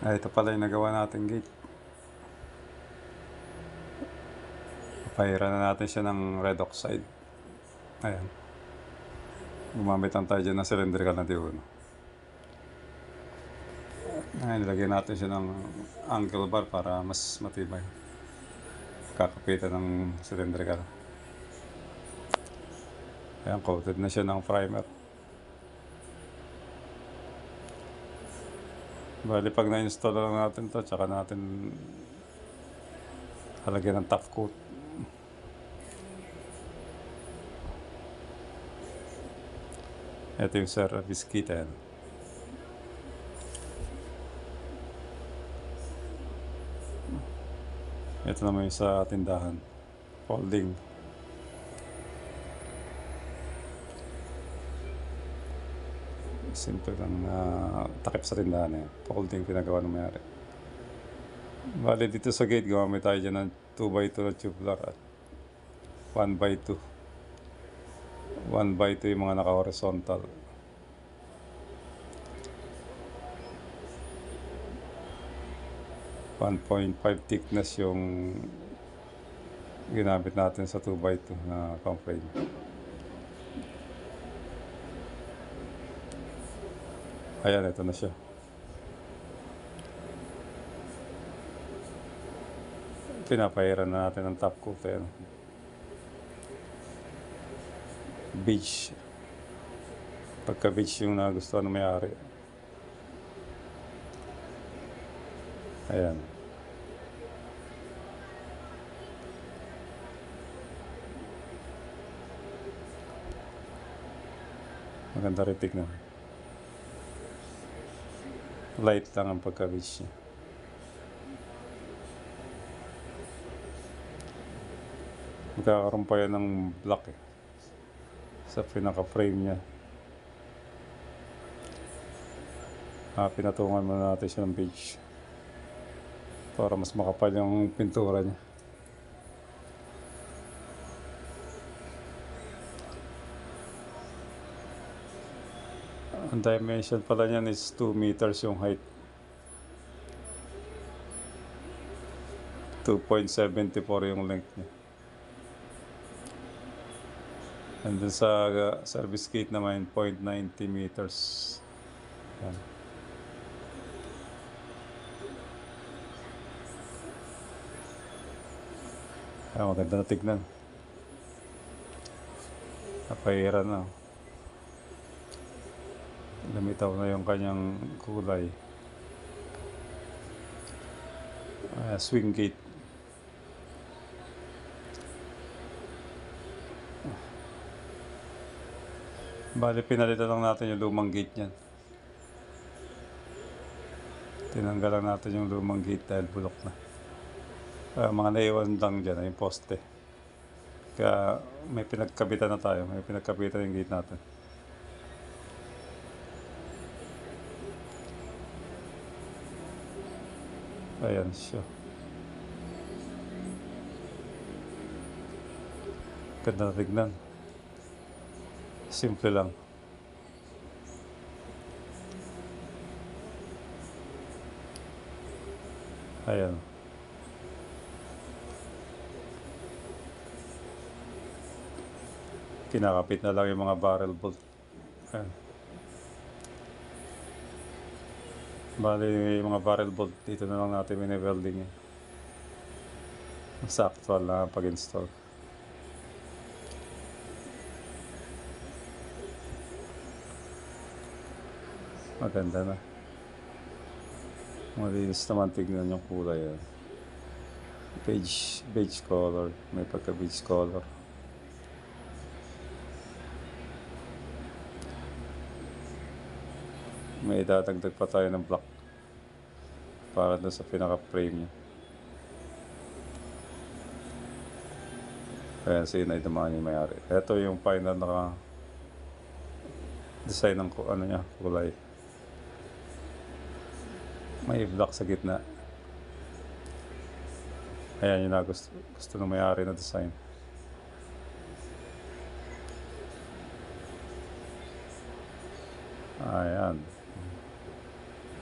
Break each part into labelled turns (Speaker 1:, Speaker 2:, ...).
Speaker 1: Ay, ito pala yung nagawa natin gate. Papahiran na natin siya ng red oxide. Ayan. Gumamit lang tayo dyan ng cylindrical na diuno. Ayan, nilagyan natin siya ng angle bar para mas matibay. Kakapitan ng cylindrical. Ayan, coated na siya ng primer. Bali, pag na-install na lang natin to, tsaka natin halagyan ng top coat. Ito yung service kit, ayan. Ito naman yung sa tindahan. Folding. Simple lang na takip sa tindahan eh. Folding pinagawa ng mayari. Bali dito sa gate, gumamit tayo dyan ng 2x2 na tube lock at 1x2. 1x2 yung mga naka-horizontal. One point five thickness yung ginamit natin sa 2x2 na pump Ayan, ito na siya. Pinapahiran na natin ang top coat. Ayan. Beach. Pagka beach yung nagustuhan ng may-ari. Ayan. Maganda rin tignan. Light lang ang pagka-beach niya. Magkakaroon pa yan ng black eh. Sa pinaka-frame niya. Ah, pinatungan muna natin siya ng beige. Para mas makapal yung pintura niya. Ang dimension pala niyan is 2 meters yung height. 2.74 yung length niya. And then sa uh, service gate naman, 0.90 meters. Yan. Ah, maganda na tignan. Napahiran na. Lumitaw na yung kanyang kulay. Ah, swing gate. Bali, pinalitan lang natin yung lumang gate niyan. Tinanggal lang natin yung lumang gate dahil bulok na. Ah, mga naiwan lang dyan, yung poste. Kaya may pinagkabitan na tayo, may pinagkabitan yung gate natin. Ayan siya. Ganda na tignan. Simple lang. Ayan. Kinakapit na lang yung mga barrel bolt. Ayan. Bali, yung mga barrel bolt dito na lang natin mini-welding yan. Sakto lang pag-install. Maganda na. Malinis naman tignan yung kulay. ah. Beige, beige color. May pagka beige color. May dadagdag pa tayo ng black para doon sa pinaka-frame niya. Kaya sinay naman yung mayari. Ito yung final na design ng ano niya, kulay. May black sa gitna. Ayan yung na gusto, gusto ng may-ari na design. Ayan.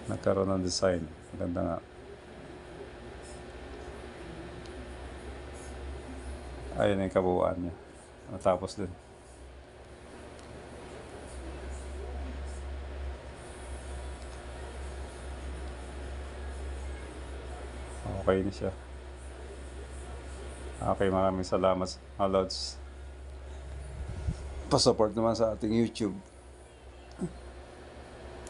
Speaker 1: Nagkaroon ng design. Maganda nga. Ayun yung kabuuan niya. Natapos din. Okay na siya. Okay, maraming salamat mga Lods. Pa-support naman sa ating YouTube.